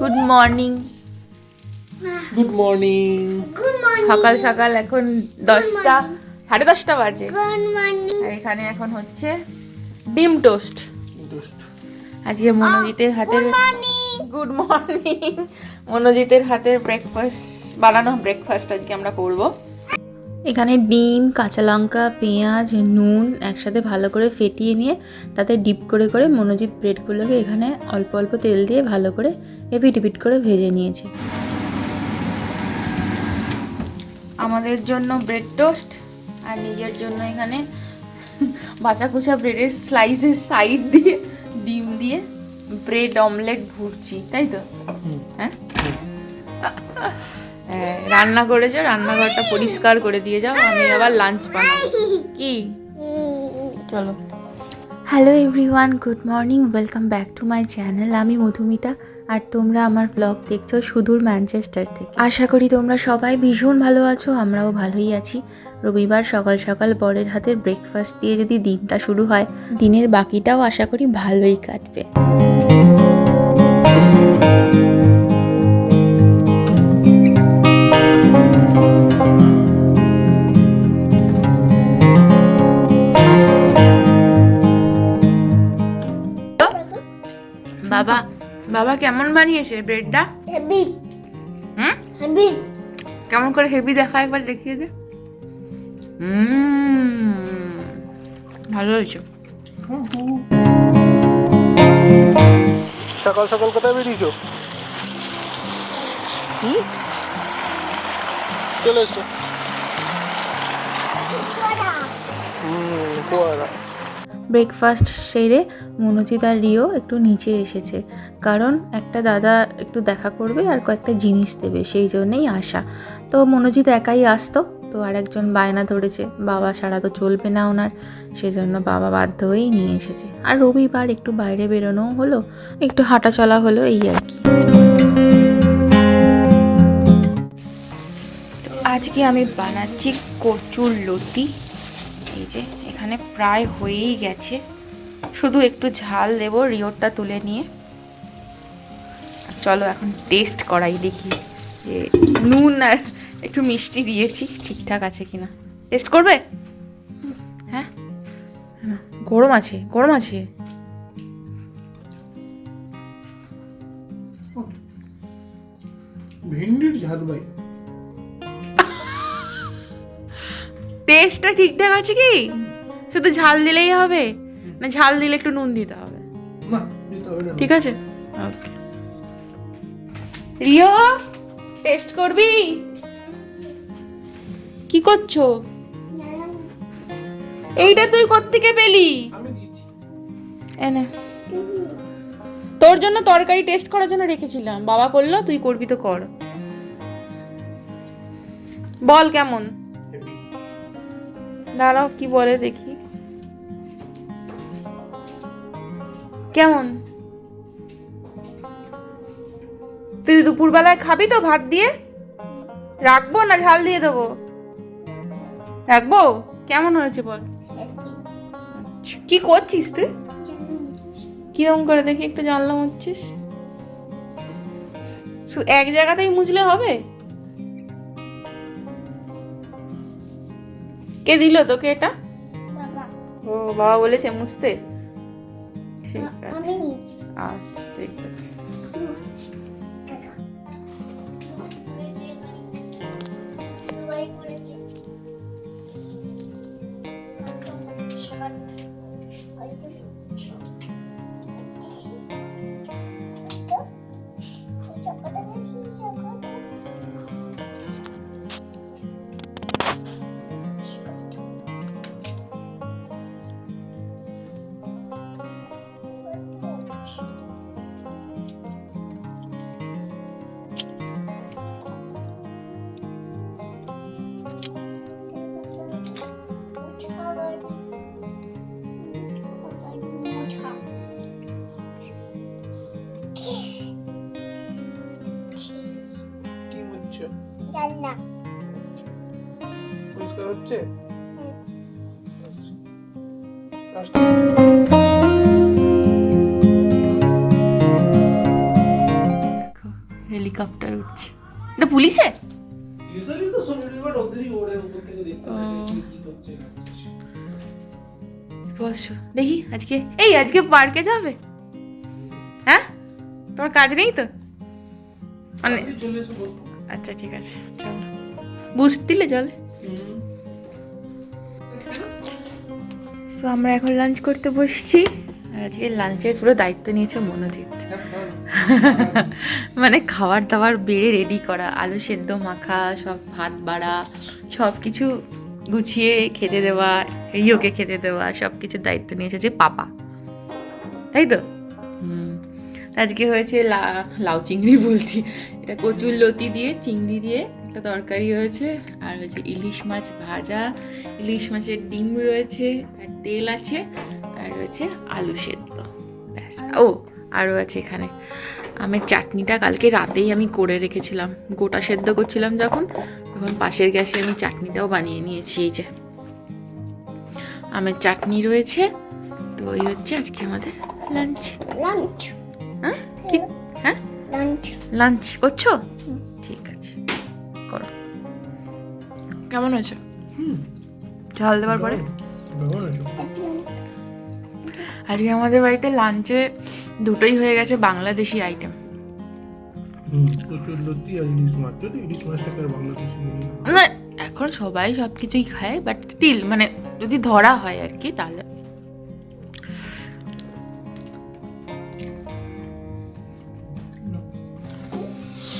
Good morning good morning good morning সকাল সকাল এখন দশটা সাড়ে দশটা বাজে। গুড মর্নিং আর এখানে এখন হচ্ছে ডিম টোস্ট। আজকে মনোজিতের হাতের গুড মর্নিং মনোজিতের হাতের ব্রেকফাস্ট বানানো ব্রেকফাস্ট আজকে আমরা করব। এখানে ডিম কাঁচা লঙ্কা পেঁয়াজ নুন একসাথে ভালো করে ফেটিয়ে নিয়ে তাতে ডিপ করে করে মনোজিৎ ব্রেডগুলোকে এখানে অল্প অল্প তেল দিয়ে ভালো করে এপিট এপিট করে ভেজে নিয়েছে। আমাদের জন্য ব্রেড টোস্ট আর নিজের জন্য এখানে বাঁচা কুচা ব্রেডের স্লাইসের সাইড দিয়ে ডিম দিয়ে ব্রেড অমলেট ভুরছি তাই তো? হ্যাঁ? হ্যাঁ, রান্না করেছ রান্নাঘরটা পরিষ্কার করে দিয়ে যাও আমি আবার লাঞ্চ বানাবো। কি? চলো। Hello everyone good morning welcome back to my channel আমি মধুমিতা আর তোমরা আমার ব্লগ দেখছ সুদূর ম্যানচেস্টার থেকে। আশা করি তোমরা সবাই ভীষণ ভালো আছো আমরাও ভালোই আছি। রবিবার সকাল সকাল বরের হাতের ব্রেকফাস্ট দিয়ে যদি দিনটা শুরু হয় দিনের বাকিটাও আশা করি ভালোই কাটবে। বাবা বাবা কেমন বানিয়েছে ব্রেডটা হেভি হুম? হেভি কেমন করে হেভি দেখা একবার দেখিয়ে দে। ভালো হয়েছে। সকাল সকাল কোথায় বেরিয়েছো? হুম? চলে এসছো হুম ব্রেকফাস্ট সেরে মনোজিৎ আর রিও একটু নিচে এসেছে। কারণ একটা দাদা একটু দেখা করবে আর কয়েকটা জিনিস দেবে, সেই জন্যেই আসা। তো মনোজিৎ একাই আসতো, তো আর একজন বায়না ধরেছে, বাবা ছাড়া তো চলবে না ওনার। সেজন্য বাবা বাধ্য হয়েই নিয়ে এসেছে। আর রবিবার একটু বাইরে বেরোনোও হলো, একটু হাঁটা চলা হলো, এই আর কি। আজকে আমি বানাচ্ছি কচুর লতি। এখানে প্রায় হয়েই গেছে। শুধু একটু ঝাল দেবো রিওরটা তুলে নিয়ে। চলো এখন টেস্ট করাই দেখি যে নুন আর একটু মিষ্টি দিয়েছি ঠিকঠাক আছে কিনা। টেস্ট করবে? হ্যাঁ? গরম আছে গরম আছে। ভিন্ডির ঝাল ভাই। টেস্টটা ঠিকঠাক আছে কি? শুধু ঝাল দিলেই হবে? না ঝাল দিলে একটু নুন দিতে হবে? ঠিক আছে? ওকে রিও টেস্ট করবি? কি করছ? এইটা তুই কোত্থেকে পেলি? আমি এনে তোর জন্য তরকারি টেস্ট করার জন্য রেখেছিলাম। বাবা করল তুই করবি তো কর। বল কেমন? দাঁড়াও কি বলে দেখি। কেমন? তুই দুপুরবেলায় খাবি তো ভাত দিয়ে? রাখব না ঝাল দিয়ে দেবো? রাখব? কেমন হয়েছে বল? কি করছিস তুই? কিরম করে দেখি একটু জানলাম হচ্ছিস। এক জায়গাতেই মুছলে হবে? কে দিল তোকে এটা? ও বাবা বলেছে মুছতে। ঠিক আছে আমি নিচ্ছি আচ্ছা ঠিক আছে কি পরিষ্কার হচ্ছে দেখো হেলিকপ্টার উঠছে। এটা পুলিশে? ইউজুয়ালি তো সোনালি বাট ওদেরই ওড়ে উপর থেকে দেখতে পারে ও। কি কি না বসো দেখি আজকে। এই আজকে পার্কে যাবে? হ্যাঁ? তোমার কাজ নেই তো? মানে চলে আচ্ছা ঠিক আছে চলো। বুস্ট দিলে জলে? সো আমরা এখন লাঞ্চ করতে বসছি। আজকে লাঞ্চের পুরো দায়িত্ব নিয়েছে মনোজিৎ। মানে খাবার দাবার বেড়ে রেডি করা, আলু সেদ্ধ, মাখা, সব ভাত বাড়া সব কিছু গুছিয়ে খেতে দেওয়া, রিওকে খেতে দেওয়া সব কিছু দায়িত্ব নিয়েছে যে পাপা। তাই তো? আজকে হয়েছে লাউ চিংড়ি বলছি। এটা কচুর লতি দিয়ে, চিংড়ি দিয়ে একটা তরকারি হয়েছে আর হয়েছে ইলিশ মাছ ভাজা ইলিশ মাছের ডিম রয়েছে আর তেল আছে আর রয়েছে আলু সেদ্ধ। ব্যাস। ও আরও আছে এখানে। আমের চাটনিটা কালকে রাতেই আমি করে রেখেছিলাম। গোটা সেদ্ধ করছিলাম যখন তখন পাশের গ্যাসে আমি চাটনিটাও বানিয়ে নিয়েছি এই যে। আমের চাটনি রয়েছে তো এই হচ্ছে আজকে আমাদের লাঞ্চ লাঞ্চ হ্যাঁ? হ্যাঁ? লাঞ্চ লাঞ্চ করছ? করো। কেমন হয়েছে? হুম। ঝাল দেওয়ার পরে? আজকে আমাদের বাড়িতে লাঞ্চে দুটোই হয়ে গেছে বাংলাদেশি আইটেম এখন সবাই সব কিছুই খায় বাট স্টিল মানে যদি ধরা হয় আর কি তাহলে।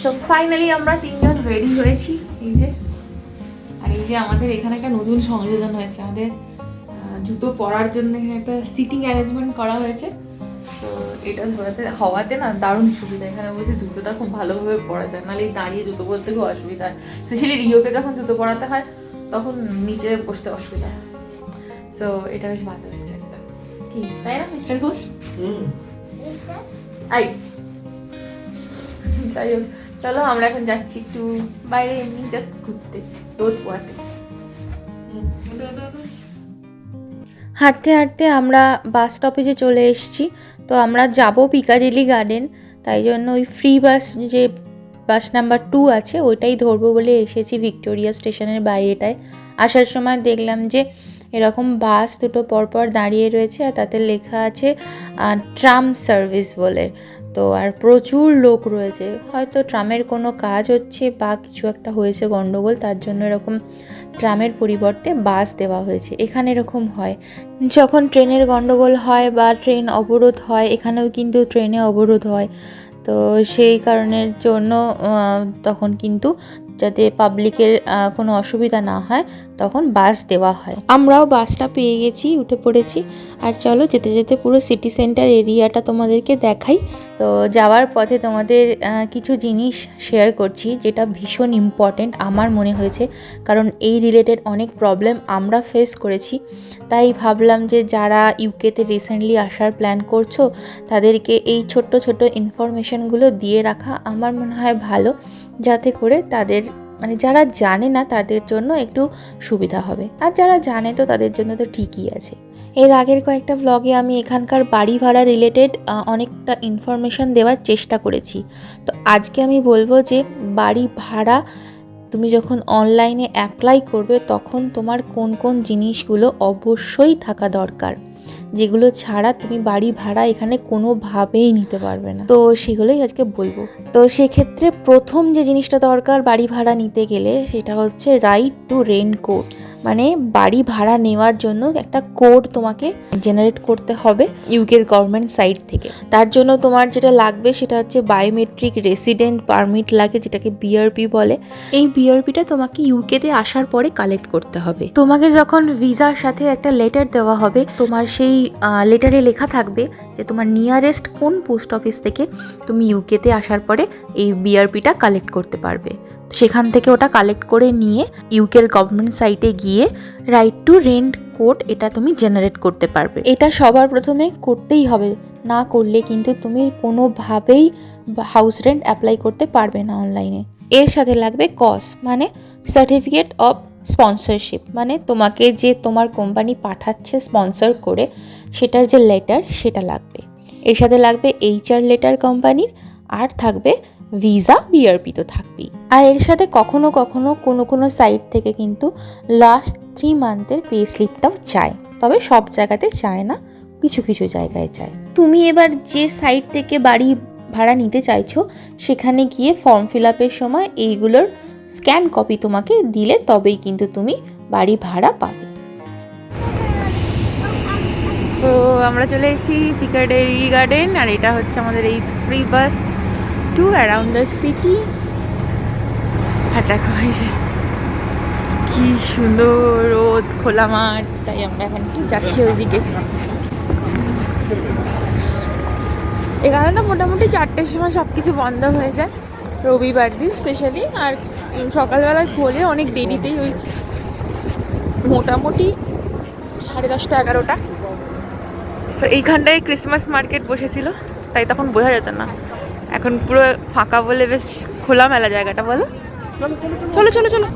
সো ফাইনালি আমরা তিনজন রেডি হয়েছি এই যে। আর এই যে আমাদের এখানে একটা নতুন সংযোজন হয়েছে আমাদের জুতো পরার জন্য এখানে একটা সিটিং অ্যারেঞ্জমেন্ট করা হয়েছে। তো এটা ধরাতে হওয়াতে না দারুণ সুবিধা। এখানে বলতে জুতোটা খুব ভালোভাবে পরা যায় নাহলে দাঁড়িয়ে জুতো পরতে খুব অসুবিধা হয়। স্পেশালি রিওকে যখন জুতো পরাতে হয় তখন নিচে বসতে অসুবিধা হয়। সো এটা বেশ ভালো হয়েছে একটা। কি তাই না মিস্টার ঘোষ? হুম। আই যাই হোক। চলো আমরা এখন যাচ্ছি একটু বাইরে এমনি জাস্ট ঘুরতে, রোদ পোয়াতে হাঁটতে হাঁটতে আমরা বাস স্টপেজে চলে এসেছি। তো আমরা যাব পিকাডিলি গার্ডেন তাই জন্য ওই ফ্রি বাস যে বাস নাম্বার টু আছে, ওইটাই ধরবো বলে এসেছি ভিক্টোরিয়া স্টেশনের বাইরেটায়। আসার সময় দেখলাম যে এরকম বাস দুটো পরপর দাঁড়িয়ে রয়েছে আর তাতে লেখা আছে ট্রাম সার্ভিস বলে। তো আর প্রচুর লোক রয়েছে। হয়তো ট্রামের কোনো কাজ হচ্ছে বা কিছু একটা হয়েছে গণ্ডগোল তার জন্য এরকম ট্রামের পরিবর্তে বাস দেওয়া হয়েছে। এখানে এরকম হয়। যখন ট্রেনের গণ্ডগোল হয় বা ট্রেন অবরোধ হয়, এখানেও কিন্তু ট্রেনে অবরোধ হয়। তো সেই কারণের জন্য তখন কিন্তু যাতে পাবলিকের কোনো অসুবিধা না হয় তখন বাস দেওয়া হয়। আমরাও বাসটা পেয়ে গেছি উঠে পড়েছি। আর চলো যেতে যেতে পুরো সিটি সেন্টার এরিয়াটা তোমাদেরকে দেখাই। তো যাওয়ার পথে তোমাদের কিছু জিনিস শেয়ার করছি যেটা ভীষণ ইম্পর্ট্যান্ট আমার মনে হয়েছে। কারণ এই রিলেটেড অনেক প্রবলেম আমরা ফেস করেছি। তাই ভাবলাম যে যারা ইউকেতে রিসেন্টলি আসার প্ল্যান করছ তাদেরকে এই ছোট্ট ছোট্ট ইনফরমেশনগুলো দিয়ে রাখা আমার মনে হয় ভালো। যাতে করে তাদের মানে যারা জানে না তাদের জন্য একটু সুবিধা হবে। আর যারা জানে তো তাদের জন্য তো ঠিকই আছে। এর আগের কয়েকটা ব্লগে আমি এখানকার বাড়ি ভাড়া রিলেটেড অনেকটা ইনফরমেশন দেওয়ার চেষ্টা করেছি। তো আজকে আমি বলব যে, বাড়ি ভাড়া তুমি যখন অনলাইনে অ্যাপ্লাই করবে তখন তোমার কোন কোন জিনিসগুলো অবশ্যই থাকা দরকার। যেগুলো ছাড়া তুমি বাড়ি ভাড়া এখানে কোনোভাবেই নিতে পারবে না। তো সেগুলোই আজকে বলব। তো সেক্ষেত্রে প্রথম যে জিনিসটা দরকার বাড়ি ভাড়া নিতে গেলে সেটা হচ্ছে রাইট টু রেনকোট কোড মানে বাড়ি ভাড়া নেওয়ার জন্য একটা কোড তোমাকে জেনারেট করতে হবে ইউকের গভর্নমেন্ট সাইট থেকে। তার জন্য তোমার যেটা লাগবে সেটা হচ্ছে বায়োমেট্রিক রেসিডেন্ট পারমিট লাগে, যেটাকে বিআরপি বলে। এই বিআরপিটা তোমাকে ইউকেতে আসার পরে কালেক্ট করতে হবে। তোমাকে যখন ভিসার সাথে একটা লেটার দেওয়া হবে, তোমার সেই লেটারে লেখা থাকবে যে তোমার নিয়ারেস্ট কোন পোস্ট অফিস থেকে তুমি ইউকেতে আসার পরে এই বিআরপিটা কালেক্ট করতে পারবে। সেখান থেকে ওটা কালেক্ট করে নিয়ে ইউকের গভর্নমেন্ট সাইটে গিয়ে রাইট টু রেন্ট কোড এটা তুমি জেনারেট করতে পারবে। এটা সবার প্রথমে করতেই হবে, না করলে কিন্তু তুমি কোনোভাবেই হাউস রেন্ট অ্যাপ্লাই করতে পারবে না অনলাইনে এর সাথে লাগবে কস মানে সার্টিফিকেট অফ স্পন্সরশিপ মানে তোমাকে যে তোমার কোম্পানি পাঠাচ্ছে স্পন্সর করে, সেটার যে লেটার সেটা লাগবে। এর সাথে লাগবে এইচআর লেটার কোম্পানির আর থাকবে ভিসা বিআরপি তো থাকবেই। আর এর সাথে কখনো কখনো কোনো কোনো সাইট থেকে কিন্তু লাস্ট থ্রি মান্থের পে স্লিপটাও চায়। তবে সব জায়গাতে চায় না, কিছু কিছু জায়গায় চায়। তুমি এবার যে সাইট থেকে বাড়ি ভাড়া নিতে চাইছো, সেখানে গিয়ে ফর্ম ফিল আপের সময় এইগুলোর স্ক্যান কপি তোমাকে দিলে তবেই কিন্তু তুমি বাড়ি ভাড়া পাবে। তো আমরা চলে এসেছি পিকাডেরি গার্ডেন আর এটা হচ্ছে আমাদের এই free bus to around the city আর দেখো যে কি সুন্দর রোদ, খোলা মাঠ, তাই আমরা এখন যাচ্ছি ওইদিকে। এখানে তো মোটামুটি চারটের সময় সব কিছু বন্ধ হয়ে যায়, রবিবার দিন স্পেশালি আর সকালবেলায় খোলে অনেক দেরিতেই ওই মোটামুটি সাড়ে দশটা, এগারোটা। সো এইখানটায় ক্রিসমাস মার্কেট বসেছিল, তাই তখন বোঝা যেত না। এখন পুরো ফাঁকা বলে বেশ খোলামেলা জায়গাটা বলো। চলো চলো চলো।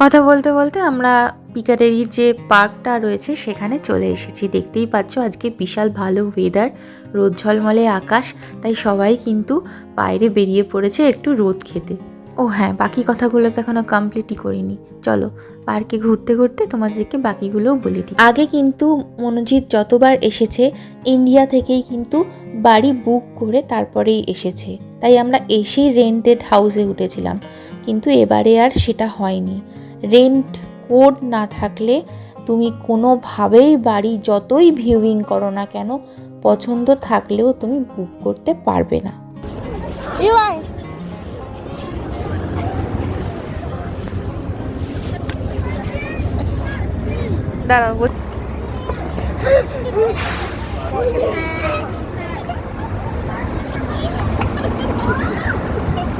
কথা বলতে বলতে আমরা পিকারেরির যে পার্কটা রয়েছে সেখানে চলে এসেছি। দেখতেই পাচ্ছ আজকে বিশাল ভালো ওয়েদার রোদ ঝলমলে আকাশ তাই সবাই কিন্তু বাইরে বেরিয়ে পড়েছে একটু রোদ খেতে। ও হ্যাঁ বাকি কথাগুলো তো এখনও কমপ্লিটই করিনি। চলো, পার্কে ঘুরতে ঘুরতে তোমাদেরকে বাকিগুলোও বলে দিই। আগে কিন্তু মনোজিৎ যতবার এসেছে, ইন্ডিয়া থেকেই কিন্তু বাড়ি বুক করে তারপরেই এসেছে। তাই আমরা এসেই রেন্টেড হাউসে উঠেছিলাম। কিন্তু এবারে আর সেটা হয়নি। রেন্ট কোড না থাকলে তুমি কোনোভাবেই বাড়ি যতই ভিউইং করো না কেন, পছন্দ থাকলেও তুমি বুক করতে পারবে না। বল-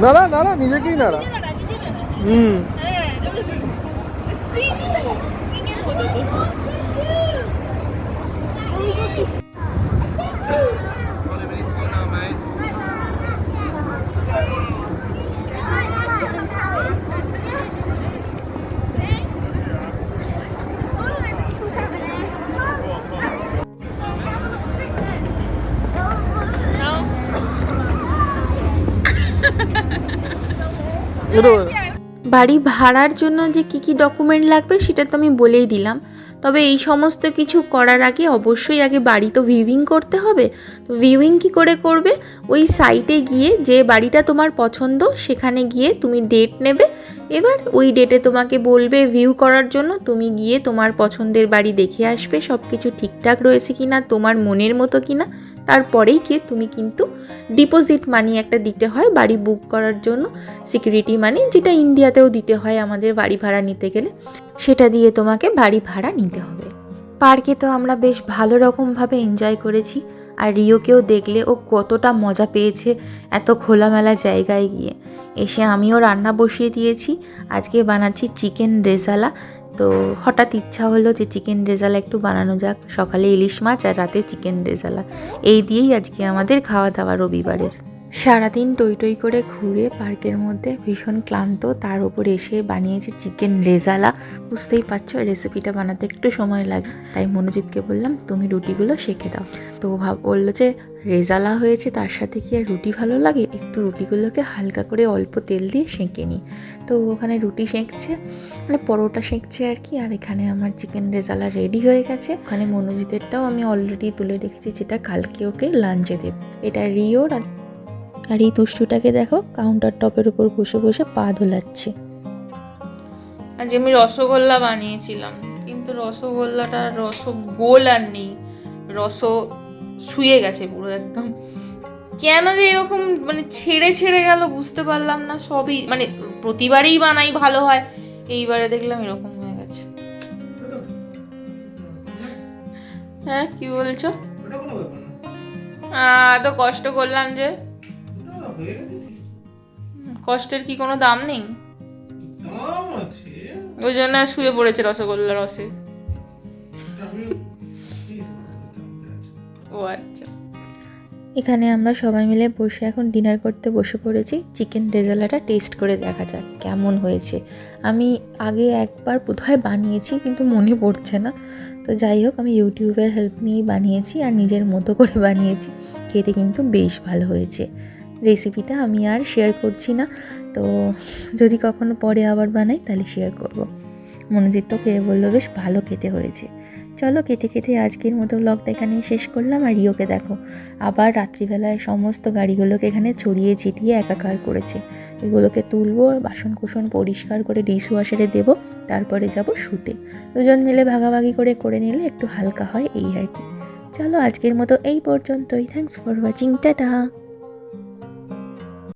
নাড়া নাড়া নিজেকেই নাড়া হুম। বাড়ি ভাড়ার জন্য যে কি কি ডকুমেন্ট লাগবে সেটা তো আমি বলেই দিলাম। তবে এই সমস্ত কিছু করার আগে অবশ্যই আগে বাড়ি তো ভিউইং করতে হবে। তো ভিউইং কি করে করবে? ওই সাইটে গিয়ে যে বাড়িটা তোমার পছন্দ, সেখানে গিয়ে তুমি ডেট নেবে। এবার ওই ডেটে তোমাকে বলবে ভিউ করার জন্য তুমি গিয়ে তোমার পছন্দের বাড়ি দেখে আসবে সব কিছু ঠিকঠাক রয়েছে কি না তোমার মনের মতো কি না তারপরেই গিয়ে তুমি কিন্তু ডিপোজিট মানি একটা দিতে হয় বাড়ি বুক করার জন্য সিকিউরিটি মানি যেটা ইন্ডিয়াতেও দিতে হয় আমাদের বাড়ি ভাড়া নিতে গেলে, সেটা দিয়ে তোমাকে বাড়ি ভাড়া নিতে হবে। পার্কে তো আমরা বেশ ভালো রকমভাবে এনজয় করেছি। আর রিওকেও দেখলে ও কতটা মজা পেয়েছে এত খোলামেলা জায়গায় গিয়ে। এসে আমিও রান্না বসিয়ে দিয়েছি। আজকে বানাচ্ছি চিকেন রেজালা। তো হঠাৎ ইচ্ছা হলো যে চিকেন রেজালা একটু বানানো যাক। সকালে ইলিশ মাছ আর রাতে চিকেন রেজালা। এই দিয়েই আজকে আমাদের খাওয়া দাওয়া রবিবারের। সারাদিন টই টই করে ঘুরে পার্কের মধ্যে ভীষণ ক্লান্ত, তার উপর এসে বানিয়েছি চিকেন রেজালা। বুঝতেই পারছ রেসিপিটা বানাতে একটু সময় লাগে। তাই মনোজিৎকে বললাম, তুমি রুটিগুলো শেখে দাও। তো ভাব, বলল যে, রেজালা হয়েছে, তার সাথে কি আর রুটি ভালো লাগে? একটু রুটিগুলোকে হালকা করে অল্প তেল দিয়ে সেঁকে নিই তো ওখানে রুটি সেঁকছে মানে পরোটা সেঁকছে আর কি, আর এখানে আমার চিকেন রেজালা রেডি হয়ে গেছে। ওখানে মনোজিতেরটাও আমি অলরেডি তুলে রেখেছি, যেটা কালকে ওকে লাঞ্চে দেব। এটা রিওর আর আর এই দুষ্টুটাকে দেখো কাউন্টার টপের উপর বসে বসে পা ধোলাচ্ছে। আজ আমি রসগোল্লা বানিয়েছিলাম কিন্তু রসগোল্লাটা রস গোল আর নেই রস শুয়ে গেছে পুরো একদম। কেন যে এরকম মানে ছেড়ে ছেড়ে গেল বুঝতে পারলাম না সবই মানে প্রতিবারেই বানাই ভালো হয় এইবারে দেখলাম এরকম হয়ে গেছে। হ্যাঁ কি বলছো? আহ, এত কষ্ট করলাম যে কষ্টের কি কোনো দাম নেই? দাম আছে। ওই জন্য শুয়ে পড়েছে রসগোল্লা রসে। ও আচ্ছা। এখানে আমরা সবাই মিলে বসে এখন ডিনার করতে বসে পড়েছি। চিকেন রেজালাটা টেস্ট করে দেখা যাক কেমন হয়েছে। আমি আগে একবার বোধহয় বানিয়েছি কিন্তু মনে পড়ছে না। তো যাই হোক আমি ইউটিউবের হেল্প নিয়েই বানিয়েছি আর নিজের মতো করে বানিয়েছি। খেতে কিন্তু বেশ ভালো হয়েছে। রেসিপিটা আমি আর শেয়ার করছি না। তো যদি কখনো পরে আবার বানাই, তাহলে শেয়ার করব। মনোজিৎ তো খেয়ে বলল, বেশ ভালো খেতে হয়েছে। চলো কেটে কেটে আজকের মতো ব্লগটা এখানেই শেষ করলাম আর রিওকে দেখো। আবার রাত্রিবেলায় সমস্ত গাড়িগুলোকে এখানে ছড়িয়ে ছিটিয়ে একাকার করেছে। এগুলোকে তুলবো বাসন কুসন পরিষ্কার করে ডিশ ওয়াশারে দেবো, তারপরে যাব শুতে। দুজন মিলে ভাগাভাগি করে করে নিলে একটু হালকা হয়, এই আর কি। চলো আজকের মতো এই পর্যন্তই। Thanks for watching tata!